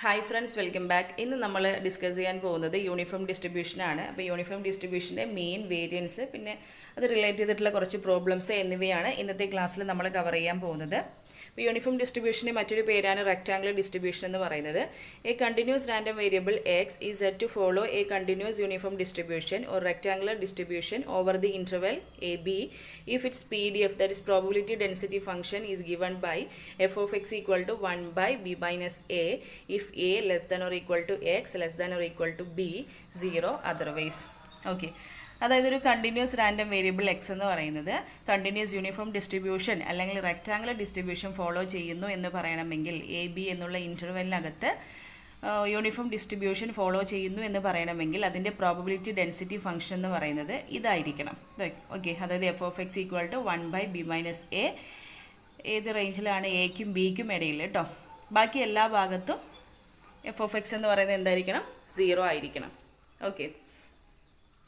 Hi friends welcome back ഇന്ന് നമ്മൾ discuss ചെയ്യാൻ പോകുന്നത് യൂണിഫോം ഡിസ്ട്രിബ്യൂഷനാണ് അപ്പോൾ യൂണിഫോം ഡിസ്ട്രിബ്യൂഷന്റെ മെയിൻ വേരിയൻസ് പിന്നെ അത് റിലേറ്റ് ചെയ്തിട്ടുള്ള കുറച്ച് പ്രോബ്ലംസ് എന്നിവയാണ് ഇന്നത്തെ ക്ലാസ്സിൽ നമ്മൾ കവർ ചെയ്യാൻ പോകുന്നത്. ഇപ്പോൾ യൂണിഫോം ഡിസ്ട്രിബ്യൂഷന്റെ മറ്റൊരു പേരാണ് റെക്റ്റാംഗുലർ ഡിസ്ട്രിബ്യൂഷൻ എന്ന് പറയുന്നത്. A continuous random variable X is set to follow a continuous uniform distribution or rectangular distribution over the interval A B if it's P D F that is probability density function is given by F of X equal to one by B minus A if A less than or equal to X less than or equal to B zero otherwise okay അതായത് ഒരു continuous random variable X എന്ന് പറയുന്നത് continuous uniform distribution അല്ലെങ്കിൽ rectangular distribution follow ചെയ്യുന്നു എന്ന് പറയണമെങ്കിൽ A B എന്നുള്ള ഇന്റർവെല്ലിനകത്ത് uniform distribution follow ചെയ്യുന്നു എന്ന് പറയണമെങ്കിൽ അതിന്റെ പ്രോബബിലിറ്റി ഡെൻസിറ്റി ഫംഗ്ഷൻ എന്ന് പറയുന്നത് ഇതായിരിക്കണം. ഓക്കെ അതായത് F of X equal to one by B minus A ഏത് റേഞ്ചിലാണ് എക്കും ബിക്കും ഇടയിൽ കേട്ടോ ബാക്കി എല്ലാ ഭാഗത്തും എഫ് ഓഫ് എക്സ് എന്ന് പറയുന്നത് എന്തായിരിക്കണം? സീറോ ആയിരിക്കണം. ഓക്കെ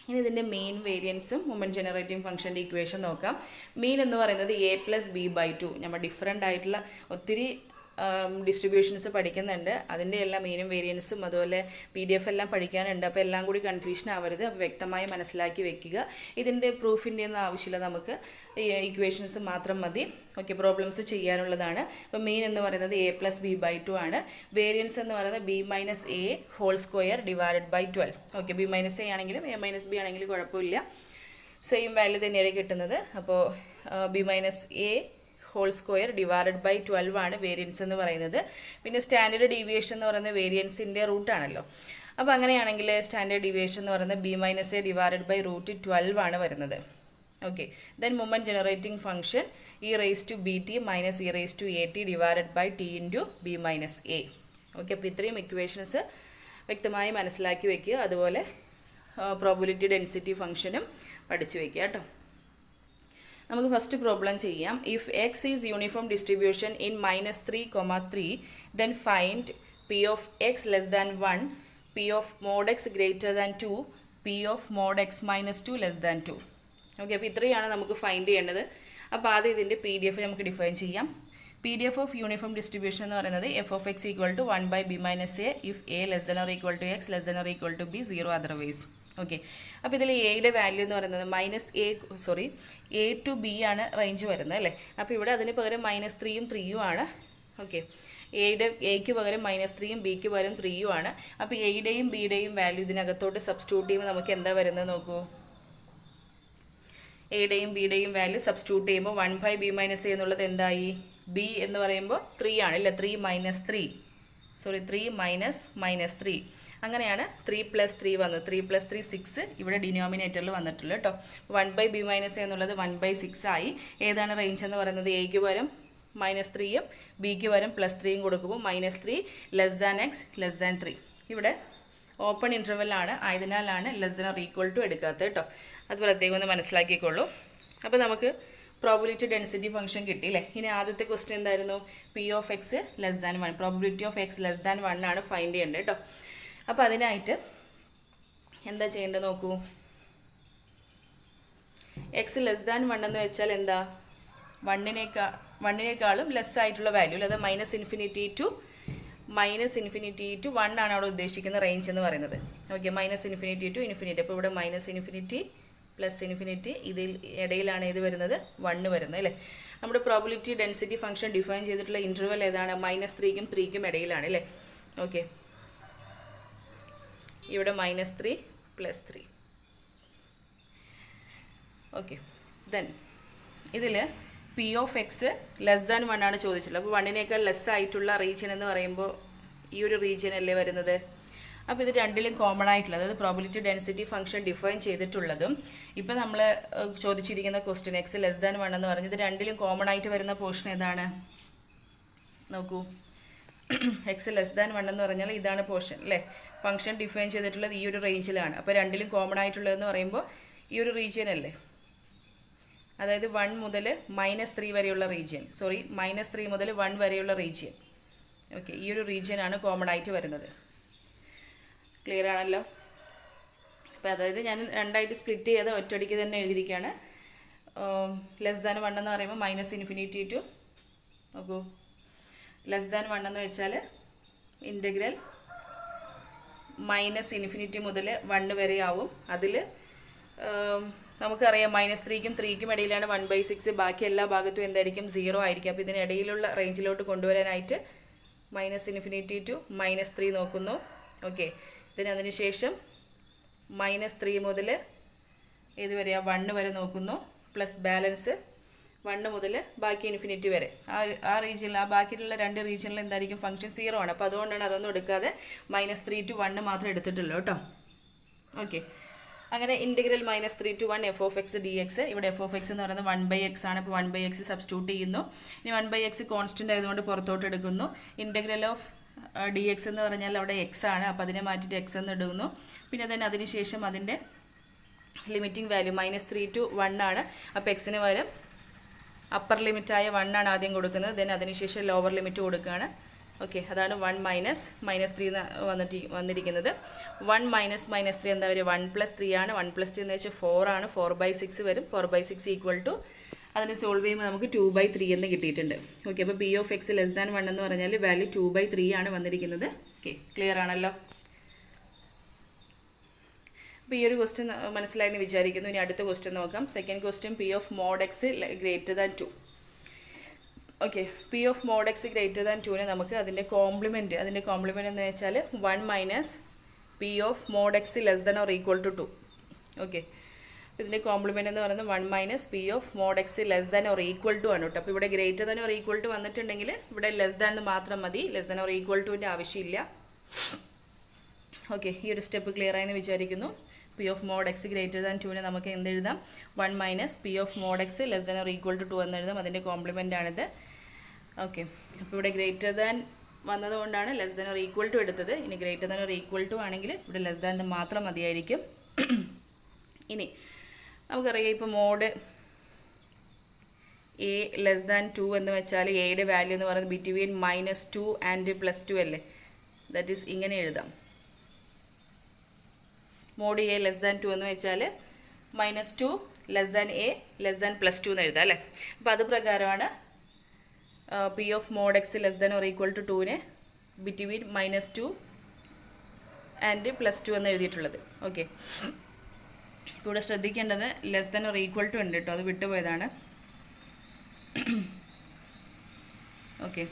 ഇനി ഇതിന്റെ മെയിൻ വേരിയൻസും വുമൻ ജനറേറ്റിംഗ് ഫംഗ്ഷന്റെ ഇക്വേഷൻ നോക്കാം. മെയിൻ എന്ന് പറയുന്നത് A plus B by two നമ്മൾ ഡിഫറെന്റ് ആയിട്ടുള്ള ഒത്തിരി ഡിസ്ട്രിബ്യൂഷൻസ് പഠിക്കുന്നുണ്ട്. അതിന്റെ എല്ലാം മീനും വേരിയൻസും അതുപോലെ പി ഡി എഫ് എല്ലാം പഠിക്കാനുണ്ട്. അപ്പോൾ എല്ലാം കൂടി കൺഫ്യൂഷൻ ആവരുത്. വ്യക്തമായി മനസ്സിലാക്കി വെക്കുക. ഇതിന്റെ പ്രൂഫിന്റെ ഒന്നും ആവശ്യമില്ല നമുക്ക്. ഇക്വേഷൻസ് മാത്രം മതി. ഓക്കെ പ്രോബ്ലംസ് ചെയ്യാനുള്ളതാണ്. അപ്പോൾ മീൻ എന്ന് പറയുന്നത് A plus B by two ആണ്. വേരിയൻസ് എന്ന് പറയുന്നത് B minus A whole square divided by twelve okay B minus A ആണെങ്കിലും എ മൈനസ് ബി ആണെങ്കിലും കുഴപ്പമില്ല. സെയിം വാല്യൂ തന്നെയാണ് കിട്ടുന്നത്. അപ്പോൾ B minus A whole square divided by twelve ആണ് വേരിയൻസ് എന്ന് പറയുന്നത്. പിന്നെ സ്റ്റാൻഡേർഡ് ഡീവിയേഷൻ എന്ന് പറയുന്നത് വേരിയൻസിന്റെ റൂട്ടാണല്ലോ അപ്പോൾ അങ്ങനെയാണെങ്കിൽ സ്റ്റാൻഡേർഡ് ഡീവിയേഷൻ എന്ന് പറയുന്നത് B minus A divided by root twelve ആണ് വരുന്നത്. Okay then മുമ്പൻ generating function E raise to B T minus E raise to A T divided by T into B minus A okay അപ്പോൾ ഇത്രയും equations വ്യക്തമായി മനസ്സിലാക്കി വയ്ക്കുക അതുപോലെ probability density ഫംഗ്ഷനും പഠിച്ചു വയ്ക്കുക കേട്ടോ. നമുക്ക് ഫസ്റ്റ് പ്രോബ്ലം ചെയ്യാം. If X is uniform distribution in minus three comma three then find P of X less than one P of mod X greater than two P of mod X minus two less than two okay അപ്പോൾ ഇത്രയാണ് നമുക്ക് find ചെയ്യേണ്ടത്. അപ്പോൾ ആദ്യം ഇതിന്റെ P D F നമുക്ക് define ചെയ്യാം. P D F of uniform distribution എന്ന് പറയുന്നത് F of X equal to one by B minus A if A less than or equal to X less than or equal to B zero otherwise okay അപ്പോൾ ഇതിൽ എയുടെ value എന്ന് പറയുന്നത് minus A sorry A to B ആണ് range വരുന്നത് അല്ലേ? അപ്പോൾ ഇവിടെ അതിന് പകരം മൈനസ് ത്രീയും ത്രീയും ആണ്. ഓക്കെ എയുടെ എക്ക് പകരം മൈനസ് ത്രീയും ബിക്ക് പകരം ത്രീയും ആണ്. അപ്പോൾ എയുടെയും ബിയുടെയും വാല്യൂ ഇതിനകത്തോട്ട് സബ്സ്റ്റിറ്റ്യൂട്ട് ചെയ്യുമ്പോൾ നമുക്ക് എന്താ വരുന്നത് നോക്കൂ? എയുടെയും ബിയുടെയും വാല്യൂ സബ്സ്റ്റിറ്റ്യൂട്ട് ചെയ്യുമ്പോൾ one by B minus A എന്നുള്ളത് എന്തായി? ബി എന്ന് പറയുമ്പോൾ ത്രീ ആണ്. ഇല്ല three minus three sorry three minus minus three അങ്ങനെയാണ് ത്രീ പ്ലസ് ത്രീ വന്നത്. ത്രീ പ്ലസ് ത്രീ സിക്സ് ഇവിടെ ഡിനോമിനേറ്ററിൽ വന്നിട്ടുള്ളൂ കേട്ടോ വൺ ബൈ ബി മൈനസ് എന്നുള്ളത് വൺ ബൈ സിക്സ് ആയി. ഏതാണ് റേഞ്ച് എന്ന് പറയുന്നത്? എക്ക് പകരം മൈനസ് ത്രീയും ബിക്ക് പകരം പ്ലസ് ത്രീയും കൊടുക്കുമ്പോൾ minus three less than X less than three ഇവിടെ ഓപ്പൺ ഇന്റർവെല്ലാണ് ആയതിനാലാണ് less than or equal to എടുക്കാത്തത് കേട്ടോ അത് പ്രത്യേകം ഒന്ന് മനസ്സിലാക്കിക്കോളൂ. അപ്പോൾ നമുക്ക് പ്രോബിലിറ്റി ഡെൻസിറ്റി ഫംഗ്ഷൻ കിട്ടി അല്ലേ ഇനി ആദ്യത്തെ ക്വസ്റ്റ്യൻ എന്തായിരുന്നു? P of X less than one probability of X less than one ആണ് ഫൈൻഡ് ചെയ്യേണ്ടത് കേട്ടോ അപ്പോൾ അതിനായിട്ട് എന്താ ചെയ്യേണ്ടത് നോക്കൂ. എക്സ് ലെസ് ദാൻ വൺ എന്ന് വെച്ചാൽ എന്താ? വണ്ണിനേക്കാ വണ്ണിനേക്കാളും ലെസ് ആയിട്ടുള്ള വാല്യൂ അതായത് minus infinity to minus infinity to one ആണ് അവിടെ ഉദ്ദേശിക്കുന്ന റേഞ്ച് എന്ന് പറയുന്നത്. Okay minus infinity to infinity അപ്പോൾ ഇവിടെ മൈനസ് ഇൻഫിനിറ്റി പ്ലസ് ഇൻഫിനിറ്റി ഇതിൽ ഇടയിലാണ് ഇത് വരുന്നത്? വണ്ണ് വരുന്നത് അല്ലേ? നമ്മുടെ പ്രോബിലിറ്റി ഡെൻസിറ്റി ഫംഗ്ഷൻ ഡിഫൈൻ ചെയ്തിട്ടുള്ള ഇന്റർവൽ ഏതാണ്? മൈനസ് ത്രീക്കും ത്രീക്കും ഇടയിലാണ് അല്ലേ? ഓക്കെ ഇവിടെ minus three plus three okay then ഇതിൽ P of X less than one ആണ് ചോദിച്ചിട്ടുള്ളത്. അപ്പോൾ വണ്ണിനേക്കാൾ ലെസ് ആയിട്ടുള്ള റീജിയൻ എന്ന് പറയുമ്പോൾ ഈ ഒരു റീജിയൻ അല്ലേ വരുന്നത്? അപ്പോൾ ഇത് രണ്ടിലും കോമൺ ആയിട്ടുള്ളത്. അതായത് പ്രോബിലിറ്റി ഡെൻസിറ്റി ഫംഗ്ഷൻ ഡിഫൈൻ ചെയ്തിട്ടുള്ളതും ഇപ്പം നമ്മൾ ചോദിച്ചിരിക്കുന്ന question X less than one എന്ന് പറഞ്ഞത് രണ്ടിലും കോമൺ ആയിട്ട് വരുന്ന പോർഷൻ ഏതാണ്? നോക്കൂ. എക്സ് ലെസ് ദാൻ വൺ എന്ന് പറഞ്ഞാൽ ഇതാണ് പോർഷൻ അല്ലേ? ഫംഗ്ഷൻ ഡിഫൈൻ ചെയ്തിട്ടുള്ളത് ഈ ഒരു റേഞ്ചിലാണ് അപ്പോൾ രണ്ടിലും കോമൺ ആയിട്ടുള്ളതെന്ന് പറയുമ്പോൾ ഈ ഒരു റീജിയൻ അല്ലേ? അതായത് വൺ മുതൽ മൈനസ് ത്രീ വരെയുള്ള റീജിയൻ സോറി മൈനസ് ത്രീ മുതൽ വൺ വരെയുള്ള റീജിയൻ ഓക്കെ ഈ ഒരു റീജിയനാണ് കോമൺ ആയിട്ട് വരുന്നത്. ക്ലിയർ ആണല്ലോ? അപ്പോൾ അതായത് ഞാൻ രണ്ടായിട്ട് സ്പ്ലിറ്റ് ചെയ്ത് ഒറ്റയടിക്ക് തന്നെ എഴുതിയിരിക്കുകയാണ്. ലെസ് ദാൻ വൺ എന്ന് പറയുമ്പോൾ മൈനസ് ഇൻഫിനിറ്റി ടു നോക്കൂ. ലെസ് ദാൻ വൺ എന്ന് വെച്ചാൽ ഇന്റഗ്രൽ മൈനസ് ഇൻഫിനിറ്റി മുതൽ വണ്ണ് വരെ ആവും. അതിൽ നമുക്കറിയാം മൈനസ് ത്രീക്കും ത്രീക്കും ഇടയിലാണ് വൺ ബൈ സിക്സ് ബാക്കി എല്ലാ ഭാഗത്തും എന്തായിരിക്കും സീറോ ആയിരിക്കും. അപ്പോൾ ഇതിനിടയിലുള്ള റേഞ്ചിലോട്ട് കൊണ്ടുവരാനായിട്ട് minus infinity to minus three നോക്കുന്നു. ഓക്കെ ഇതിന് അതിന് ശേഷം മൈനസ് ത്രീ മുതൽ ഏത് വരെയാണ് വണ്ണ് വരെ നോക്കുന്നു. പ്ലസ് ബാലൻസ് വണ്ണ് മുതൽ ബാക്കി ഇൻഫിനിറ്റി വരെ. ആ ആ റീജിയനിൽ ആ ബാക്കിയിലുള്ള രണ്ട് റീജിയനിൽ എന്തായിരിക്കും? ഫംഗ്ഷൻ സീറോ ആണ്. അപ്പോൾ അതുകൊണ്ടാണ് അതൊന്നും എടുക്കാതെ മൈനസ് ത്രീ ടു വണ്ണ് മാത്രം എടുത്തിട്ടുള്ളൂ കേട്ടോ. ഓക്കെ അങ്ങനെ integral minus three to one F of X D X ഇവിടെ എഫ് ഓഫ് എക്സ് എന്ന് പറയുന്നത് വൺ ബൈ എക്സ് ആണ്. അപ്പോൾ വൺ ബൈ എക്സ് സബ്സ്റ്റിറ്റ്യൂട്ട് ചെയ്യുന്നു. ഇനി വൺ ബൈ എക്സ് കോൺസ്റ്റന്റ് ആയതുകൊണ്ട് പുറത്തോട്ട് എടുക്കുന്നു. ഇന്റഗ്രൽ ഓഫ് ഡി എക്സ് എന്ന് പറഞ്ഞാൽ അവിടെ എക്സ് ആണ്. അപ്പോൾ അതിനെ മാറ്റിയിട്ട് എക്സ് എന്ന് ഇടുന്നു. പിന്നെ തന്നെ അതിനുശേഷം അതിന്റെ limiting value minus three to one ആണ്. അപ്പോൾ എക്സിന് പകരം അപ്പർ ലിമിറ്റായ വൺ ആണ് ആദ്യം കൊടുക്കുന്നത്. ദെൻ അതിനുശേഷം ലോവർ ലിമിറ്റ് കൊടുക്കുകയാണ്. ഓക്കെ അതാണ് വൺ മൈനസ് മൈനസ് ത്രീ വന്നിട്ട് വന്നിരിക്കുന്നത്. വൺ മൈനസ് മൈനസ് ത്രീ എന്താ വരും വൺ പ്ലസ് ത്രീ ആണ്. വൺ പ്ലസ് ത്രീ എന്ന് വെച്ചാൽ ഫോർ ആണ്. ഫോർ ബൈ സിക്സ് വരും. Four by six equal to അതിന് സോൾവ് ചെയ്യുമ്പോൾ നമുക്ക് ടു ബൈ ത്രീ എന്ന് കിട്ടിയിട്ടുണ്ട്. ഓക്കെ അപ്പോൾ P of X less than one എന്ന് പറഞ്ഞാൽ വാല്യൂ ടു ബൈ ത്രീ ആണ് വന്നിരിക്കുന്നത്. ഓക്കെ ക്ലിയർ ആണല്ലോ? അപ്പോൾ ഈ ഒരു ക്വസ്റ്റ്യൻ മനസ്സിലായെന്ന് വിചാരിക്കുന്നു. ഇനി അടുത്ത ക്വസ്റ്റ്യൻ നോക്കാം. Second question P of mod X greater than two okay P of mod X greater than ടുവിനെ നമുക്ക് അതിന്റെ കോംപ്ലിമെന്റ് അതിന്റെ കോംപ്ലിമെന്റ് എന്ന് വെച്ചാൽ one minus P of mod X less than or equal to two okay ഇതിന്റെ complement എന്ന് പറയുന്നത് one minus P of mod less than or equal to ആണ് കേട്ടോ. അപ്പോൾ ഇവിടെ greater than or equal to വന്നിട്ടുണ്ടെങ്കിൽ ഇവിടെ ലെസ് ദാൻ മാത്രം മതി. ലെസ് ദാൻ ഓർ ഈക്വൽ ടുവിന്റെ ആവശ്യമില്ല. ഓക്കെ ഈ ഒരു സ്റ്റെപ്പ് ക്ലിയർ ആയെന്ന് വിചാരിക്കുന്നു. P of mod X greater than ടുവിന് നമുക്ക് എന്ത് എഴുതാം? One minus P of mod X less than or equal to two എന്ന് എഴുതാം. അതിന്റെ കോംപ്ലിമെന്റ് ആണിത്. ഓക്കെ അപ്പോൾ ഇവിടെ ഗ്രേറ്റർ ദാൻ വന്നതുകൊണ്ടാണ് less than or equal to എടുത്തത്. ഇനി greater than or equal to ആണെങ്കിൽ ഇവിടെ ലെസ് ദാൻ മാത്രം മതിയായിരിക്കും. ഇനി നമുക്കറിയാം ഇപ്പോൾ mod A less than two എന്ന് വെച്ചാൽ എയുടെ വാല്യൂ എന്ന് പറയുന്നത് between minus two and plus two അല്ലേ? ദാറ്റ് ഈസ് ഇങ്ങനെ എഴുതാം. Mod A less than two എന്ന് വെച്ചാൽ minus two less than A less than plus two എന്ന് എഴുതാം അല്ലേ? അപ്പോൾ അത് പ്രകാരമാണ് P of mod X less than or equal to ടുവിന് between minus two and plus two എന്ന് എഴുതിയിട്ടുള്ളത്. ഓക്കെ ഇവിടെ ശ്രദ്ധിക്കേണ്ടത് less than or equal to ഉണ്ട് കേട്ടോ അത് വിട്ടുപോയതാണ്. ഓക്കെ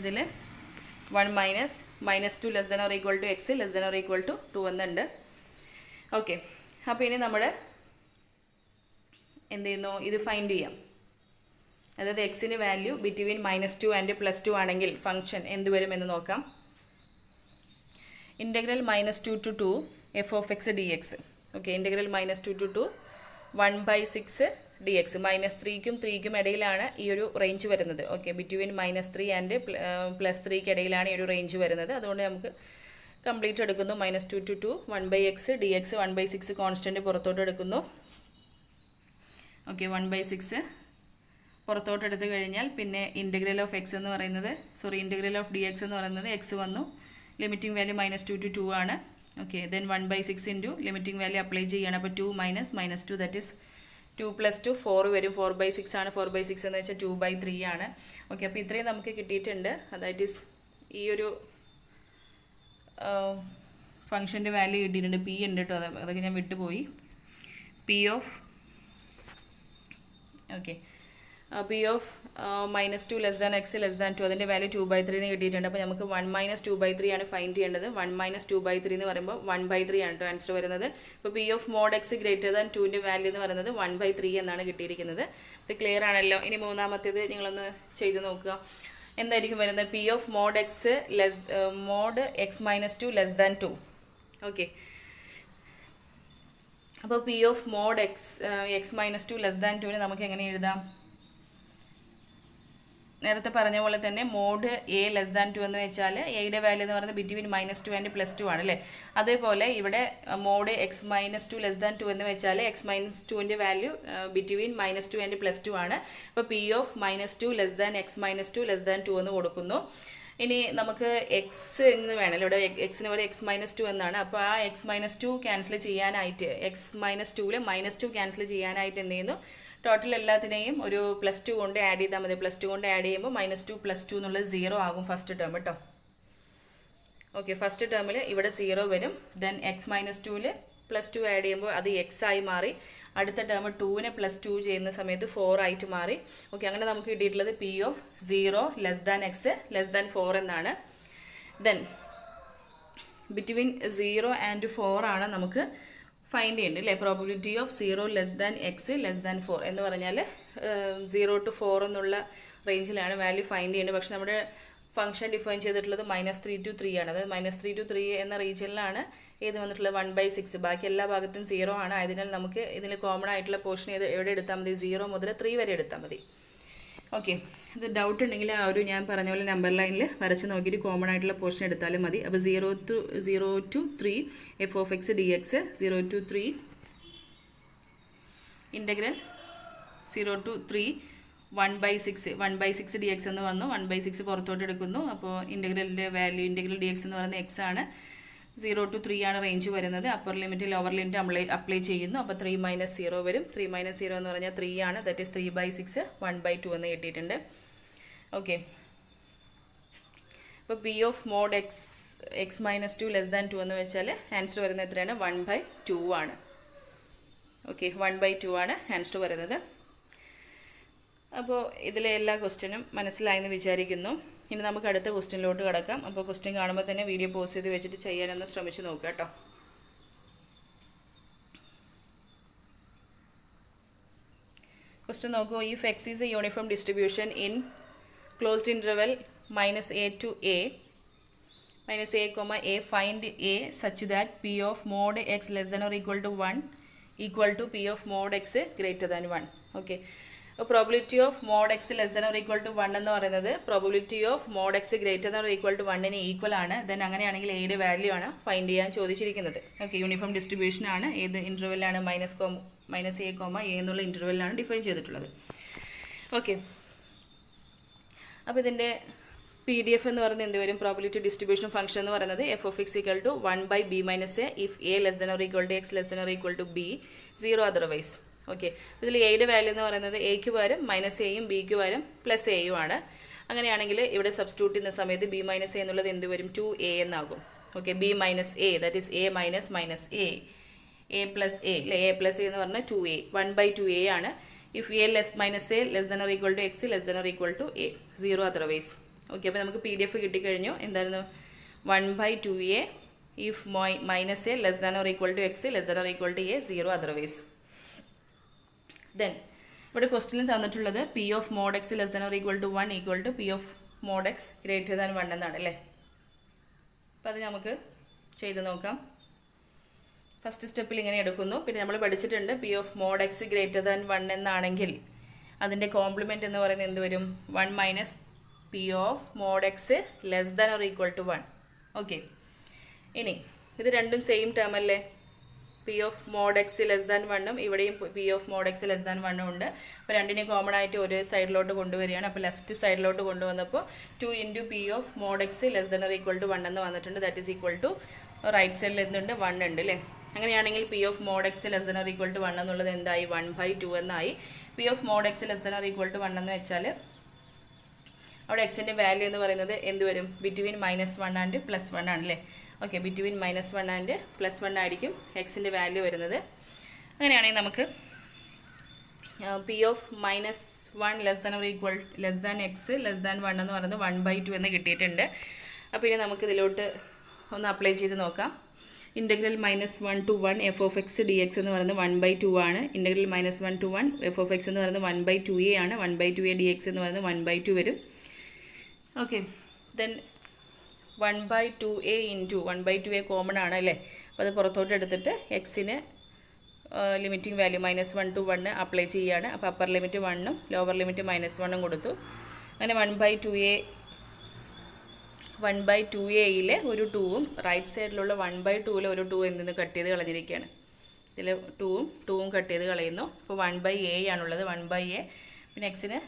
ഇതിൽ one minus minus two less than or equal to X less than or equal to two എന്നുണ്ട്. ഓക്കെ അപ്പോൾ ഇനി നമ്മൾ എന്ത് ചെയ്യുന്നു ഇത് ഫൈൻഡ് ചെയ്യാം. അതായത് എക്സിന് value between minus two and plus two ആണെങ്കിൽ ഫംഗ്ഷൻ എന്ത് എന്ന് നോക്കാം. Integral minus two to two F of X D X okay integral minus two to two one by six D X minus ത്രീക്കും ത്രീക്കും ഇടയിലാണ് ഈ ഒരു റേഞ്ച് വരുന്നത്. Okay between minus three and plus ത്രീക്ക് ഇടയിലാണ് ഈ ഒരു റേഞ്ച് വരുന്നത്. അതുകൊണ്ട് നമുക്ക് കംപ്ലീറ്റ് എടുക്കുന്നു. Minus two to two one by X D X one by six constant പുറത്തോട്ട് എടുക്കുന്നു. ഓക്കെ വൺ ബൈ സിക്സ് പുറത്തോട്ട് എടുത്തു കഴിഞ്ഞാൽ പിന്നെ ഇന്റഗ്രൽ ഓഫ് എക്സ് എന്ന് പറയുന്നത് sorry integral of D X എന്ന് പറയുന്നത് എക്സ് വന്നു. Limiting value minus two to two ആണ്. Okay then one by six into limiting value apply ചെയ്യണം. അപ്പോൾ two minus minus two that is two plus two four വരും. Four by six ആണ്. Four by six എന്ന് വെച്ചാൽ two by three ആണ്. Okay അപ്പോൾ ഇത്രയും നമുക്ക് കിട്ടിയിട്ടുണ്ട്. അതായത് ഈ ഒരു ഫംഗ്ഷന്റെ വാല്യൂ കിട്ടിയിട്ടുണ്ട്. പി ഉണ്ട് കേട്ടോ. അത് അതൊക്കെ ഞാൻ വിട്ടുപോയി. P of okay P of minus two less than X less than two അതിന്റെ വാല്യൂ ടു ബൈ ത്രീ എന്ന് കിട്ടിയിട്ടുണ്ട്. അപ്പോൾ നമുക്ക് one minus two by three ആണ് ഫൈൻഡ് ചെയ്യേണ്ടത്. One minus two by three എന്ന് പറയുമ്പോൾ വൺ ബൈ ത്രീ ആണ് ആൻസർ വരുന്നത്. ഇപ്പോൾ P of mod X greater than ടുവിന്റെ വാല്യൂ എന്ന് പറയുന്നത് വൺ ബൈ ത്രീ എന്നാണ് കിട്ടിയിരിക്കുന്നത്. ഇത് ക്ലിയർ ആണല്ലോ? ഇനി മൂന്നാമത്തേത് നിങ്ങളൊന്ന് ചെയ്ത് നോക്കുക. എന്തായിരിക്കും വരുന്നത്? P of mod X less mod X minus two less than two okay അപ്പോൾ P of mod X X minus two less than ടുവിന് നമുക്ക് എങ്ങനെ എഴുതാം? നേരത്തെ പറഞ്ഞ പോലെ തന്നെ mod A less than two എന്ന് വെച്ചാൽ എയുടെ വാല്യൂ എന്ന് പറയുന്നത് between minus two and plus two ആണ് അല്ലേ അതേപോലെ ഇവിടെ mod X minus two less than two എന്ന് വെച്ചാൽ എക്സ് മൈനസ് ടുവിന്റെ value between minus two and plus two ആണ് അപ്പോൾ P of minus two less than X minus two less than two എന്ന് കൊടുക്കുന്നു ഇനി നമുക്ക് എക്സ് എന്ന് വേണമല്ലോ ഇവിടെ എക്സിന് പോലെ എക്സ് മൈനസ് ടു എന്നാണ് അപ്പോൾ ആ എക്സ് മൈനസ് ടു ക്യാൻസൽ ചെയ്യാനായിട്ട് എക്സ് മൈനസ് ടുവിൽ മൈനസ് ടു ക്യാൻസൽ ചെയ്യാനായിട്ട് എന്ത് ചെയ്യുന്നു ടോട്ടൽ എല്ലാത്തിനെയും ഒരു പ്ലസ് ടു കൊണ്ട് ആഡ് ചെയ്താൽ മതി. പ്ലസ് ടു കൊണ്ട് ആഡ് ചെയ്യുമ്പോൾ മൈനസ് ടു പ്ലസ് ടു എന്നുള്ളത് സീറോ ആകും ഫസ്റ്റ് ടേം കേട്ടോ ഓക്കെ ഫസ്റ്റ് ടേമിൽ ഇവിടെ സീറോ വരും. ദെൻ എക്സ് മൈനസ് ടുവിൽ പ്ലസ് ടു ആഡ് ചെയ്യുമ്പോൾ അത് എക്സ് ആയി മാറി. അടുത്ത ടേം ടൂവിനെ പ്ലസ് ടു ചെയ്യുന്ന സമയത്ത് ഫോർ ആയിട്ട് മാറി. ഓക്കെ അങ്ങനെ നമുക്ക് കിട്ടിയിട്ടുള്ളത് P of zero less than X less than four എന്നാണ്. Then between zero and four ആണ് നമുക്ക് ഫൈൻഡ് ചെയ്യുന്നുണ്ട് അല്ലേ probability of zero less than X less than four എന്ന് പറഞ്ഞാൽ സീറോ ടു ഫോർ എന്നുള്ള റേഞ്ചിലാണ് വാല്യൂ ഫൈൻഡ് ചെയ്യേണ്ടത്. പക്ഷെ നമ്മുടെ ഫംഗ്ഷൻ ഡിഫൈൻ ചെയ്തിട്ടുള്ളത് മൈനസ് ത്രീ ടു ത്രീ ആണ്. അതായത് മൈനസ് ത്രീ ടു ത്രീ എന്ന റീജിയനിലാണ് ഏത് വന്നിട്ടുള്ളത്? വൺ ബൈ സിക്സ് ബാക്കി എല്ലാ ഭാഗത്തും സീറോ ആണ്. ആയതിനാൽ നമുക്ക് ഇതിൽ കോമൺ ആയിട്ടുള്ള പോർഷൻ ഏത് എവിടെ എടുത്താൽ മതി? സീറോ മുതൽ ത്രീ വരെ എടുത്താൽ മതി. ഓക്കെ ഇത് ഡൗട്ട് ഉണ്ടെങ്കിൽ ആ ഒരു ഞാൻ പറഞ്ഞ പോലെ നമ്പർ ലൈനിൽ വരച്ച് നോക്കിയിട്ട് കോമൺ ആയിട്ടുള്ള പോർഷൻ എടുത്താലും മതി. അപ്പോൾ zero to zero to three F of X D X zero to three integral zero to three one by six one by six D X എന്ന് വന്നു. വൺ ബൈ സിക്സ് പുറത്തോട്ട് എടുക്കുന്നു. അപ്പോൾ ഇന്റഗ്രലിന്റെ വാല്യൂ ഇന്റഗ്രൽ ഡി എക്സ് എന്ന് പറയുന്നത് X ആണ്. Zero to three ആണ് റേഞ്ച് വരുന്നത്. അപ്പർ ലിമിറ്റ് ലോവർ ലിമിറ്റ് നമ്മൾ അപ്ലൈ ചെയ്യുന്നു. അപ്പോൾ ത്രീ മൈനസ് സീറോ വരും. ത്രീ മൈനസ് സീറോ എന്ന് പറഞ്ഞാൽ ത്രീ ആണ്. That is three by six one by two എന്ന് കിട്ടിയിട്ടുണ്ട്. ഓക്കെ അപ്പോൾ P of mod X X minus two less than two എന്ന് വെച്ചാൽ ആൻസർ വരുന്നത് എത്രയാണ്? വൺ ബൈ ടു ആണ്. ഓക്കെ വൺ ബൈ ടു ആണ് ആൻസർ വരുന്നത്. അപ്പോൾ ഇതിലെ എല്ലാ ക്വസ്റ്റ്യനും മനസ്സിലായെന്ന് വിചാരിക്കുന്നു. ഇനി നമുക്ക് അടുത്ത ക്വസ്റ്റ്യനിലോട്ട് കിടക്കാം. അപ്പോൾ ക്വസ്റ്റ്യൻ കാണുമ്പോൾ തന്നെ വീഡിയോ പോസ് ചെയ്ത് വെച്ചിട്ട് ചെയ്യാനൊന്ന് ശ്രമിച്ച് നോക്കുക കേട്ടോ. ക്വസ്റ്റ്യൻ നോക്കൂ. If X is a uniform distribution in closed interval minus A to A minus A comma A find A such that P of mod X less than or equal to one equal to P of mod X greater than one okay probability of mod X less than or equal to one എന്ന് പറയുന്നത് probability of mod X greater than or equal to വണ്ണിന് equal ആണ്. Then അങ്ങനെയാണെങ്കിൽ എയുടെ value ആണ് find ചെയ്യാൻ ചോദിച്ചിരിക്കുന്നത്. Okay uniform distribution ആണ്. ഏത് ഇന്റർവെല്ലാണ് മൈനസ് കോം മൈനസ് എ കോമ എ എന്നുള്ള ഇന്റർവെല്ലാണ് ഡിഫൈൻ ചെയ്തിട്ടുള്ളത്. ഓക്കെ അപ്പോൾ ഇതിന്റെ പി ഡി എഫ് എന്ന് പറയുന്നത് എന്ത് വരും? പ്രോബിലിറ്റി ഡിസ്ട്രിബ്യൂഷൻ ഫംഗ്ഷൻ എന്ന് പറയുന്നത് F of X equal to one by B minus A if A less than or equal to X less than or equal to B zero otherwise okay ഇതിൽ എയുടെ value എന്ന് പറയുന്നത് എക്ക് പകരം minus എയും ബിക്ക് പകരം പ്ലസ് എയും ആണ്. അങ്ങനെയാണെങ്കിൽ ഇവിടെ സബ്സ്റ്റിറ്റ്യൂട്ട് ചെയ്യുന്ന സമയത്ത് ബി മൈനസ് എ എന്നുള്ളത് എന്ത് വരും? ടു എ എന്നാകും. Okay B minus A that is A minus minus A A plus A അല്ലെ എ പ്ലസ് എ എന്ന് പറഞ്ഞാൽ two A one by two A ആണ്. If A less minus A less than or equal to X less than or equal to A zero otherwise okay അപ്പോൾ നമുക്ക് P D F കിട്ടിക്കഴിഞ്ഞു. എന്തായിരുന്നു? One by two A if minus A less than or equal to X less than or equal to A zero otherwise then ഇവിടെ ക്വസ്റ്റിനിൽ തന്നിട്ടുള്ളത് P of mod X less than or equal to one equal to P of mod X greater than one എന്നാണ് അല്ലേ? അപ്പം അത് നമുക്ക് ചെയ്ത് നോക്കാം. ഫസ്റ്റ് സ്റ്റെപ്പിൽ ഇങ്ങനെ എടുക്കുന്നു. പിന്നെ നമ്മൾ പഠിച്ചിട്ടുണ്ട് P of mod X greater than one എന്നാണെങ്കിൽ അതിന്റെ കോംപ്ലിമെന്റ് എന്ന് പറയുന്നത് എന്ത് വരും? One minus P of mod X less than or equal to one okay ഇനി ഇത് രണ്ടും സെയിം ടേം അല്ലേ? P of mod X less than വണ്ണും ഇവിടെയും P of mod X less than വണ്ണും ഉണ്ട്. അപ്പോൾ രണ്ടിനെയും കോമൺ ആയിട്ട് ഒരു സൈഡിലോട്ട് കൊണ്ടുവരികയാണ്. അപ്പോൾ ലെഫ്റ്റ് സൈഡിലോട്ട് കൊണ്ടുവന്നപ്പോൾ two into P of mod X less than equal to one എന്ന് വന്നിട്ടുണ്ട്. That is equal to right സൈഡിൽ എന്തുണ്ട്? വൺ ഉണ്ട് അല്ലേ അങ്ങനെയാണെങ്കിൽ P of mod X less than equal to one എന്നുള്ളത് എന്തായി? വൺ ബൈ ടു എന്നായി. P of mod X less than equal to one എന്ന് വെച്ചാൽ അവിടെ എക്സിന്റെ വാല്യൂ എന്ന് പറയുന്നത് എന്ത് വരും? Between minus one and plus one ആണല്ലേ okay between minus one and plus one ആയിരിക്കും എക്സിന്റെ വാല്യൂ വരുന്നത്. അങ്ങനെയാണെങ്കിൽ നമുക്ക് P of minus one less than ഒരു equal less than X less than one എന്ന് പറയുന്നത് വൺ ബൈ ടു എന്ന് കിട്ടിയിട്ടുണ്ട്. അപ്പോൾ ഇനി നമുക്ക് ഇതിലോട്ട് ഒന്ന് അപ്ലൈ ചെയ്ത് നോക്കാം. Integral minus one to one F of X D X എന്ന് പറയുന്നത് വൺ ബൈ ടു ആണ്. Integral minus one to one F of X എന്ന് പറയുന്നത് വൺ ബൈ ടു എ ആണ്. One by two A D X എന്ന് പറയുന്നത് one by two വരും. Okay then one by two A into one by two A common ആണ് അല്ലേ? അപ്പോൾ അത് പുറത്തോട്ട് എടുത്തിട്ട് എക്സിന് limiting value minus one to one apply ചെയ്യുകയാണ് അപ്പോൾ അപ്പർ ലിമിറ്റ് വണ്ണും ലോവർ ലിമിറ്റ് മൈനസ് വണ്ണും കൊടുത്തു. അങ്ങനെ one by two A one by two എയിലെ ഒരു ടൂവും റൈറ്റ് സൈഡിലുള്ള വൺ ബൈ ടൂവിലെ ഒരു ടൂ എന്തിന്ന് കട്ട് ചെയ്ത് കളഞ്ഞിരിക്കുകയാണ്. ഇതിൽ ടൂവും ടൂവും കട്ട് ചെയ്ത് കളയുന്നു. അപ്പോൾ വൺ ബൈ എ ആണുള്ളത്. വൺ ബൈ എ പിന്നെ എക്സിന്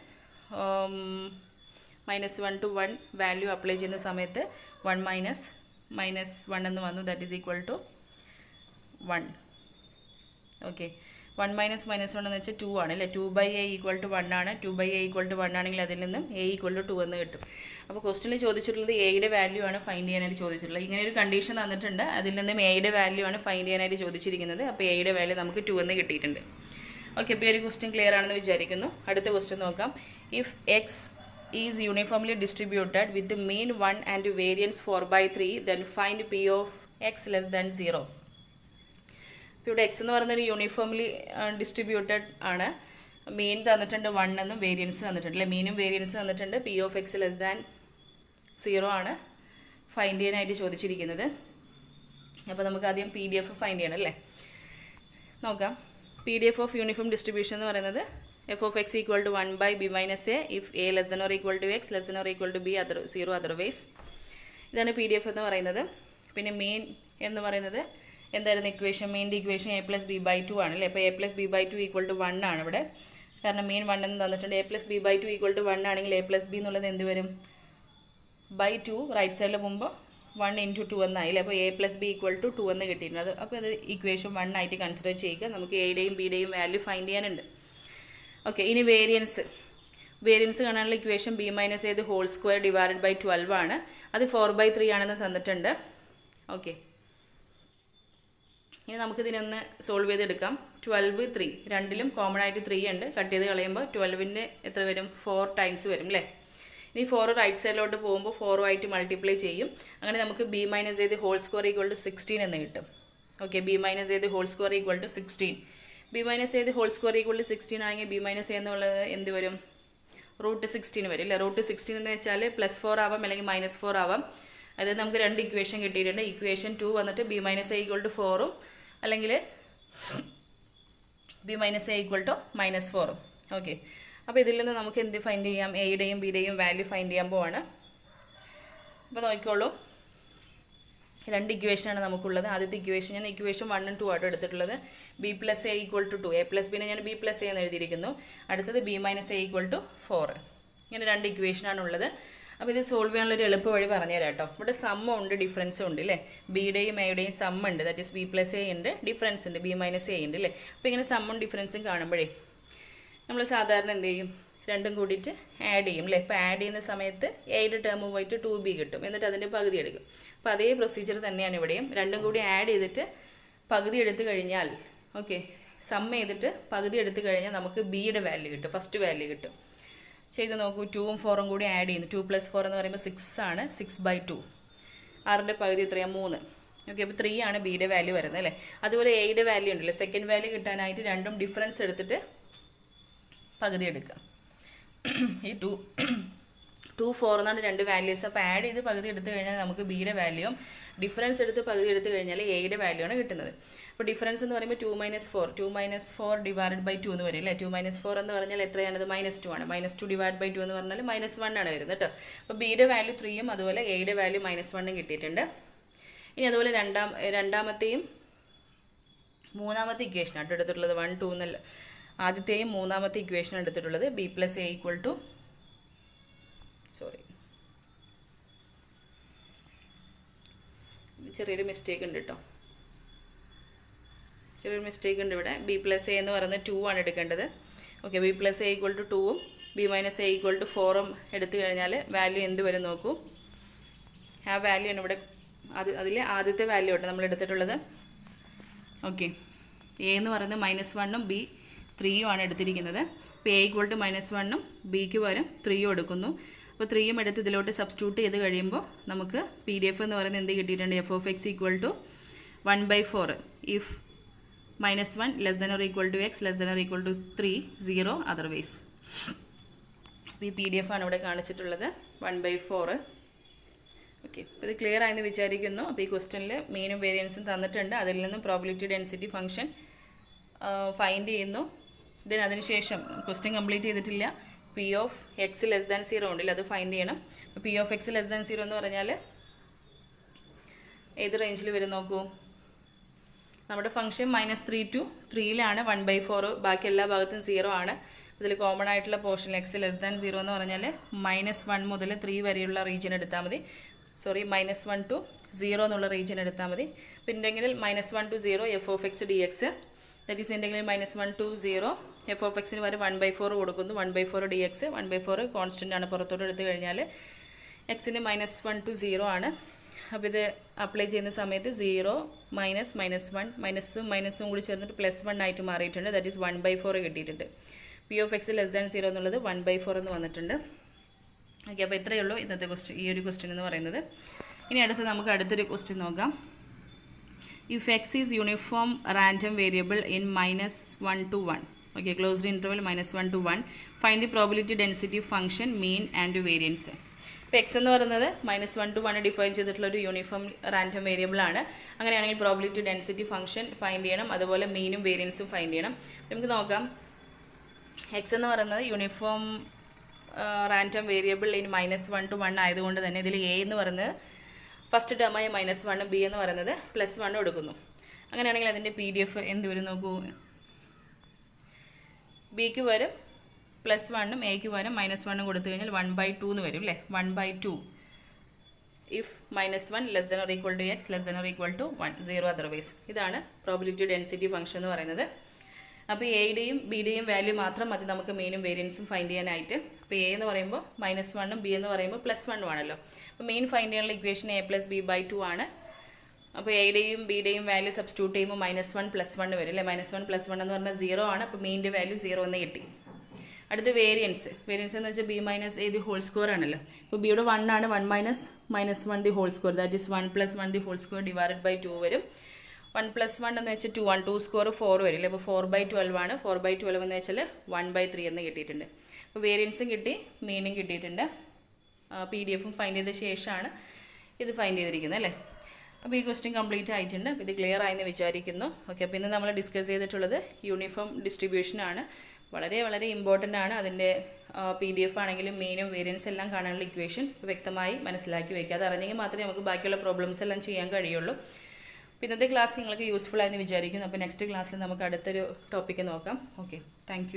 minus one to one value apply ചെയ്യുന്ന സമയത്ത് വൺ മൈനസ് മൈനസ് വൺ എന്ന് വന്നു. That is equal to one okay one minus minus one എന്ന് വെച്ചാൽ ടു ആണ് അല്ലേ? Two by A equal to one ആണ്. Two by A equal to one ആണെങ്കിൽ അതിൽ നിന്നും എ ഈക്വൽ ടു ടു എന്ന് കിട്ടും. അപ്പോൾ ക്വസ്റ്റിനിൽ ചോദിച്ചിട്ടുള്ളത് എയുടെ വാല്യൂ ആണ് ഫൈൻഡ് ചെയ്യാനായിട്ട് ചോദിച്ചിട്ടുള്ളത്. ഇങ്ങനെ ഒരു കണ്ടീഷൻ തന്നിട്ടുണ്ട്. അതിൽ നിന്നും എയുടെ വാല്യൂ ആണ് ഫൈൻഡ് ചെയ്യാനായിട്ട് ചോദിച്ചിരിക്കുന്നത്. അപ്പോൾ എയുടെ വാല്യൂ നമുക്ക് ടു എന്ന് കിട്ടിയിട്ടുണ്ട്. ഓക്കെ ഇപ്പോൾ ഈ ഒരു ക്വസ്റ്റ്യൻ ക്ലിയർ ആണെന്ന് വിചാരിക്കുന്നു. അടുത്ത ക്വസ്റ്റ്യൻ നോക്കാം. If X is uniformly distributed with mean one and variance four by three then find P of X less than zero ഇപ്പോൾ ഇവിടെ എക്സ് എന്ന് പറയുന്നത് യൂണിഫോംലി ഡിസ്ട്രിബ്യൂട്ടഡ് ആണ്. മീൻ തന്നിട്ടുണ്ട് വൺ എന്നും വേരിയൻസ് തന്നിട്ടുണ്ട്. അല്ലേ? മീനും വേരിയൻസ് തന്നിട്ടുണ്ട്. P of X less than zero ആണ് ഫൈൻഡ് ചെയ്യാനായിട്ട് ചോദിച്ചിരിക്കുന്നത്. അപ്പോൾ നമുക്ക് ആദ്യം പി ഡി എഫ് ഫൈൻഡ് ചെയ്യണം അല്ലേ? നോക്കാം. P D F of uniform distribution എന്ന് പറയുന്നത് F of X equal to one by B minus A if A less than or equal to X less than or equal to B other zero otherwise ഇതാണ് P D F എന്ന് പറയുന്നത്. പിന്നെ mean എന്ന് പറയുന്നത് എന്തായിരുന്നു equation മെയിന്റെ equation A plus B by two ആണ് അല്ലേ? അപ്പോൾ A plus B by two equal to one ആണ് ഇവിടെ. കാരണം മെയിൻ വൺ എന്ന് തന്നിട്ടുണ്ട്. A plus B by two equal to one ആണെങ്കിൽ എ പ്ലസ് ബി എന്നുള്ളത് എന്ത് വരും? ബൈ ടു റൈറ്റ് സൈഡിൽ മുമ്പ് വൺ ഇന്റു ടു എന്നായില്ലേ അപ്പോൾ A plus B equal to two എന്ന് കിട്ടിയിട്ടുണ്ട്. അപ്പോൾ അത് ഇക്വേഷൻ വൺ ആയിട്ട് കൺസിഡർ ചെയ്യുക. നമുക്ക് എയുടെയും ബിയുടെയും വാല്യൂ ഫൈൻഡ് ചെയ്യാനുണ്ട്. ഓക്കെ ഇനി വേരിയൻസ് വേരിയൻസ് കാണാനുള്ള ഇക്വേഷൻ ബി മൈനസ് ചെയ്ത് whole square divide by twelve ആണ്. അത് ഫോർ ബൈ ത്രീ ആണെന്ന് തന്നിട്ടുണ്ട്. ഓക്കെ ഇനി നമുക്കിതിനൊന്ന് സോൾവ് ചെയ്തെടുക്കാം. ട്വൽവ് ത്രീ രണ്ടിലും കോമൺ ആയിട്ട് ത്രീ ഉണ്ട്. കട്ട് ചെയ്ത് കളയുമ്പോൾ ട്വൽവിന്റെ എത്ര വരും? ഫോർ ടൈംസ് വരും അല്ലേ ഇനി ഫോർ റൈറ്റ് സൈഡിലോട്ട് പോകുമ്പോൾ ഫോറുമായിട്ട് മൾട്ടിപ്ലൈ ചെയ്യും. അങ്ങനെ നമുക്ക് ബി മൈനസ് ചെയ്ത് whole square equal to sixteen എന്ന് കിട്ടും. ഓക്കെ ബി മൈനസ് ചെയ്ത് whole square equal to sixteen B minus ചെയ്ത് whole square equal to sixteen ആണെങ്കിൽ ബി മൈനസ് എ എന്നുള്ളത് എന്ത് വരും? റൂട്ട് സിക്സ്റ്റീൻ വരും അല്ലേ റൂട്ട് സിക്സ്റ്റീൻ എന്ന് വെച്ചാൽ പ്ലസ് ഫോർ ആവാം അല്ലെങ്കിൽ മൈനസ് ഫോർ ആവാം. അതായത് നമുക്ക് രണ്ട് ഇക്വേഷൻ കിട്ടിയിട്ടുണ്ട്. ഇക്വേഷൻ ടു വന്നിട്ട് B minus A equal to ഫോറും അല്ലെങ്കിൽ B minus A equal to minus ഫോറും ഓക്കെ അപ്പോൾ ഇതിൽ നിന്ന് നമുക്ക് എന്ത് ഫൈൻഡ് ചെയ്യാം? എയുടെയും ബിയുടെയും വാല്യൂ ഫൈൻഡ് ചെയ്യാൻ പോവാണ്. അപ്പോൾ നോക്കിക്കോളൂ. രണ്ട് ഇക്വേഷനാണ് നമുക്കുള്ളത്. ആദ്യത്തെ ഇക്വേഷൻ ഞാൻ ഇക്വേഷൻ വണ്ണും ടു ആട്ടോ എടുത്തിട്ടുള്ളത്. B plus A equal to two A plus ബിനെ ഞാൻ ബി പ്ലസ് എ എന്ന് എഴുതിയിരിക്കുന്നു. അടുത്തത് B minus A equal to four ഇങ്ങനെ രണ്ട് ഇക്വേഷനാണ് ഉള്ളത്. അപ്പോൾ ഇത് സോൾവ് ചെയ്യാനുള്ള ഒരു എളുപ്പ വഴി പറഞ്ഞുതരാം കേട്ടോ. ഇവിടെ സമ്മ ഉണ്ട് ഡിഫറൻസും ഉണ്ട് അല്ലേ ബിയുടെയും എയുടെയും സം ഉണ്ട്. That is B plus A ഉണ്ട് ഡിഫറൻസ് ഉണ്ട്. ബി മൈനസ് എ ഉണ്ട് അല്ലേ അപ്പോൾ ഇങ്ങനെ സമ്മും ഡിഫറൻസും കാണുമ്പോഴേ നമ്മൾ സാധാരണ എന്ത് ചെയ്യും? രണ്ടും കൂടിയിട്ട് ആഡ് ചെയ്യും അല്ലേ ഇപ്പോൾ ആഡ് ചെയ്യുന്ന സമയത്ത് എയുടെ ടേം പോയിട്ട് ടു ബി കിട്ടും. എന്നിട്ട് അതിന്റെ പകുതി എടുക്കും. അപ്പോൾ അതേ പ്രൊസീജിയർ തന്നെയാണ് ഇവിടെയും. രണ്ടും കൂടി ആഡ് ചെയ്തിട്ട് പകുതി എടുത്തു കഴിഞ്ഞാൽ ഓക്കെ സം ചെയ്തിട്ട് പകുതി എടുത്തു കഴിഞ്ഞാൽ നമുക്ക് ബിയുടെ വാല്യൂ കിട്ടും. ഫസ്റ്റ് വാല്യൂ കിട്ടും. ചെയ്ത് നോക്കൂ ടൂവും ഫോറും കൂടി ആഡ് ചെയ്യുന്നു. ടു പ്ലസ് ഫോർ എന്ന് പറയുമ്പോൾ സിക്സ് ആണ് സിക്സ് ബൈ ടു ആറിന്റെ പകുതി എത്രയാണ് മൂന്ന്. ഓക്കെ അപ്പോൾ ത്രീ ആണ് ബിയുടെ വാല്യൂ വരുന്നത് അല്ലേ അതുപോലെ എയുടെ വാല്യൂ ഉണ്ടല്ലോ. സെക്കൻഡ് വാല്യൂ കിട്ടാനായിട്ട് രണ്ടും ഡിഫറൻസ് എടുത്തിട്ട് പകുതി എടുക്കുക. ഈ ടു ടു ഫോർ എന്നാണ് രണ്ട് വാല്യൂസ് അപ്പോൾ ആഡ് ചെയ്ത് പകുതി എടുത്തു കഴിഞ്ഞാൽ നമുക്ക് ബിയുടെ വാല്യൂം ഡിഫറൻസ് എടുത്ത് പകുതി എടുത്തു കഴിഞ്ഞാൽ എയുടെ വാല്യൂ ആണ് കിട്ടുന്നത്. അപ്പോൾ ഡിഫറൻസ് എന്ന് പറയുമ്പോൾ two minus four two minus four divide by two എന്ന് വരും അല്ലേ? ടു മൈനസ് ഫോർ എന്ന് പറഞ്ഞാൽ എത്രയാണത്? മൈനസ് ടു ആണ്. Minus two divide by two എന്ന് പറഞ്ഞാൽ മൈനസ് വൺ ആണ് വരുന്നത് കേട്ടോ. അപ്പോൾ ബിയുടെ വാല്യൂ ത്രീയും അതുപോലെ എയുടെ വാല്യൂ മൈനസ് വണ്ണും കിട്ടിയിട്ടുണ്ട്. ഇനി അതുപോലെ രണ്ടാം രണ്ടാമത്തെയും മൂന്നാമത്തെ ഇക്വേഷൻ ആട്ടോ എടുത്തിട്ടുള്ളത്. വൺ ടു എന്നല്ല. ആദ്യത്തെയും മൂന്നാമത്തെ ഇക്വേഷൻ എടുത്തിട്ടുള്ളത് B plus A equal to sorry ചെറിയൊരു മിസ്റ്റേക്ക് ഉണ്ട് കേട്ടോ ചെറിയൊരു മിസ്റ്റേക്ക് ഉണ്ട് ഇവിടെ. ബി പ്ലസ് എ എന്ന് പറയുന്നത് ടു ആണ് എടുക്കേണ്ടത്. Okay B plus A equal to ടൂവും B minus A equal to ഫോറും എടുത്തു കഴിഞ്ഞാൽ വാല്യൂ എന്ത് വരും നോക്കൂ. ആ വാല്യൂ ആണ് ഇവിടെ അത് അതിലെ ആദ്യത്തെ വാല്യൂ ആണ് നമ്മൾ എടുത്തിട്ടുള്ളത്. ഓക്കെ എ എന്ന് പറയുന്നത് മൈനസ് വണ്ണും ബി ത്രീയും ആണ് എടുത്തിരിക്കുന്നത്. അപ്പോൾ എ ഈക്വൾ ടു മൈനസ് വണ്ണും ബിക്ക് പകരം ത്രീയും എടുക്കുന്നു. അപ്പോൾ ത്രീയും എടുത്ത് ഇതിലോട്ട് സബ്സ്റ്റിറ്റ്യൂട്ട് ചെയ്ത് കഴിയുമ്പോൾ നമുക്ക് പി ഡി എഫ് എന്ന് പറയുന്നത് എന്ത് കിട്ടിയിട്ടുണ്ട്? F of X equal to one by four if minus one less than or equal to X less than or equal to three zero otherwise ഈ പി ഡി എഫ് ആണ് ഇവിടെ കാണിച്ചിട്ടുള്ളത്. One by four okay അപ്പോൾ ഇത് clear ആയെന്ന് വിചാരിക്കുന്നു. അപ്പോൾ ഈ ക്വസ്റ്റ്യനിൽ മീനും വേരിയൻസും തന്നിട്ടുണ്ട്. അതിൽ നിന്നും പ്രോബിലിറ്റി ഡെൻസിറ്റി ഫംഗ്ഷൻ ഫൈൻഡ് ചെയ്യുന്നു. ദെൻ അതിനുശേഷം ക്വസ്റ്റ്യൻ കംപ്ലീറ്റ് ചെയ്തിട്ടില്ല. P of X less than zero ഉണ്ടല്ലോ അത് ഫൈൻഡ് ചെയ്യണം. P of X less than zero എന്ന് പറഞ്ഞാൽ ഏത് റേഞ്ചിൽ വരും നോക്കൂ. നമ്മുടെ ഫംഗ്ഷൻ മൈനസ് ത്രീ ടു ത്രീയിലാണ് വൺ ബൈ ഫോർ ബാക്കി എല്ലാ ഭാഗത്തും സീറോ ആണ്. ഇതിൽ കോമൺ ആയിട്ടുള്ള portion X less than zero എന്ന് പറഞ്ഞാൽ മൈനസ് വൺ മുതൽ ത്രീ വരെയുള്ള റീജിയൻ എടുത്താൽ മതി. Sorry minus one two zero എന്നുള്ള റീജിയൻ എടുത്താൽ മതി. പിന്നെങ്കിൽ minus one two zero F of X D X that is integral minus one two zero F of എക്സിന് വരെ വൺ ബൈ ഫോർ കൊടുക്കുന്നു. One by four D X one by four constant ആണ് പുറത്തോട്ട് എടുത്തു കഴിഞ്ഞാൽ എക്സിന് മൈനസ് വൺ ടു സീറോ ആണ്. അപ്പോൾ ഇത് അപ്ലൈ ചെയ്യുന്ന സമയത്ത് സീറോ മൈനസ് മൈനസ് വൺ മൈനസും മൈനസും കൂടി ചേർന്നിട്ട് പ്ലസ് വൺ ആയിട്ട് മാറിയിട്ടുണ്ട്. That is one by four കിട്ടിയിട്ടുണ്ട്. P of X less than zero എന്നുള്ളത് വൺ ബൈ ഫോർ എന്ന് വന്നിട്ടുണ്ട്. ഓക്കെ അപ്പോൾ ഇത്രയേ ഉള്ളൂ ഇന്നത്തെ ക്വസ്റ്റ്യൻ ഈ ഒരു ക്വസ്റ്റ്യൻ എന്ന് പറയുന്നത്. ഇനി അടുത്ത് നമുക്ക് അടുത്തൊരു ക്വസ്റ്റ്യൻ നോക്കാം. If X is uniform random variable in minus one two one okay closed interval minus one two one find the probability density function mean and variance ഇപ്പോൾ എക്സ് എന്ന് പറയുന്നത് minus one two one define ചെയ്തിട്ടുള്ള ഒരു uniform random variable ആണ്. അങ്ങനെയാണെങ്കിൽ probability density function find ചെയ്യണം. അതുപോലെ മീനും വേരിയൻസും ഫൈൻഡ് ചെയ്യണം. നമുക്ക് നോക്കാം. എക്സ് എന്ന് പറയുന്നത് uniform random variable in minus one two one ആയതുകൊണ്ട് തന്നെ ഇതിൽ എ എന്ന് പറയുന്നത് ഫസ്റ്റ് ടേമായ മൈനസ് വണ്ണും ബി എന്ന് പറയുന്നത് പ്ലസ് വണ്ണും എടുക്കുന്നു. അങ്ങനെയാണെങ്കിൽ അതിന്റെ പി ഡി എഫ് എന്ത് വരും നോക്കൂ. ബിക്ക് വരും പ്ലസ് വണ്ണും എക്ക് വരും മൈനസ് വണ്ണും കൊടുത്തു കഴിഞ്ഞാൽ വൺ ബൈ ടു എന്ന് വരും അല്ലേ one by two if minus one less than or equal to X less than or equal to one zero otherwise ഇതാണ് പ്രോബിലിറ്റി ഡെൻസിറ്റി ഫംഗ്ഷൻ എന്ന് പറയുന്നത്. അപ്പോൾ എയുടെയും ബിയുടെയും വാല്യൂ മാത്രം മതി നമുക്ക് മെയിനും വേരിയൻസും ഫൈൻഡ് ചെയ്യാനായിട്ട്. അപ്പോൾ എ എന്ന് പറയുമ്പോൾ മൈനസ് വണ്ണും ബി എന്ന് പറയുമ്പോൾ പ്ലസ് വണ്ണും ആണല്ലോ. അപ്പോൾ മെയിൻ ഫൈൻഡ് ചെയ്യാനുള്ള equation A plus B by two ആണ്. അപ്പോൾ എയുടെയും ബിയുടെയും വാല്യൂ സബ്സ്റ്റിറ്റ്യൂട്ട് ചെയ്യുമ്പോൾ മൈനസ് വൺ പ്ലസ് വൺ വരും അല്ലേ? മൈനസ് വൺ പ്ലസ് വൺ എന്ന് പറഞ്ഞാൽ സീറോ ആണ്. അപ്പോൾ മീന്റെ വാല്യൂ സീറോ എന്ന് കിട്ടി. അടുത്ത വേരിയൻസ് വേരിയൻസ് എന്ന് വെച്ചാൽ B minus A the whole square ആണല്ലോ. ഇപ്പോൾ ബിയുടെ വൺ ആണ്. One minus minus one the whole square that is one plus one the whole square divide by two വരും. വൺ പ്ലസ് വൺ എന്ന് വെച്ചാൽ two one two square four വരില്ലേ അപ്പോൾ four by twelve ആണ്. ഫോർ ബൈ ട്വൽവ് എന്ന് വെച്ചാൽ one by three എന്ന് കിട്ടിയിട്ടുണ്ട്. അപ്പോൾ വേരിയൻസും കിട്ടി. മീനും കിട്ടിയിട്ടുണ്ട്. പി ഡി എഫും ഫൈൻഡ് ചെയ്ത ശേഷമാണ് ഇത് ഫൈൻഡ് ചെയ്തിരിക്കുന്നത് അല്ലേ? അപ്പോൾ ഈ ക്വസ്റ്റ്യൻ കംപ്ലീറ്റ് ആയിട്ടുണ്ട്. അപ്പോൾ ഇത് ക്ലിയർ ആയെന്ന് വിചാരിക്കുന്നു. ഓക്കെ അപ്പോൾ ഇന്ന് നമ്മൾ ഡിസ്കസ് ചെയ്തിട്ടുള്ളത് യൂണിഫോം ഡിസ്ട്രിബ്യൂഷനാണ് വളരെ വളരെ ഇമ്പോർട്ടന്റ് ആണ് അതിന്റെ പി ഡി എഫ് ആണെങ്കിലും മെയിനും വേരിയൻസ് എല്ലാം കാണാനുള്ള ഇക്വേഷൻ വ്യക്തമായി മനസ്സിലാക്കി വയ്ക്കുക അത് അറിഞ്ഞെങ്കിൽ മാത്രമേ നമുക്ക് ബാക്കിയുള്ള പ്രോബ്ലംസ് എല്ലാം ചെയ്യാൻ കഴിയുള്ളൂ. അപ്പോൾ ഇന്നത്തെ ക്ലാസ് നിങ്ങൾക്ക് യൂസ്ഫുൾ ആയെന്ന് വിചാരിക്കുന്നു. അപ്പോൾ നെക്സ്റ്റ് ക്ലാസ്സിൽ നമുക്ക് അടുത്തൊരു ടോപ്പിക്ക് നോക്കാം. Okay thank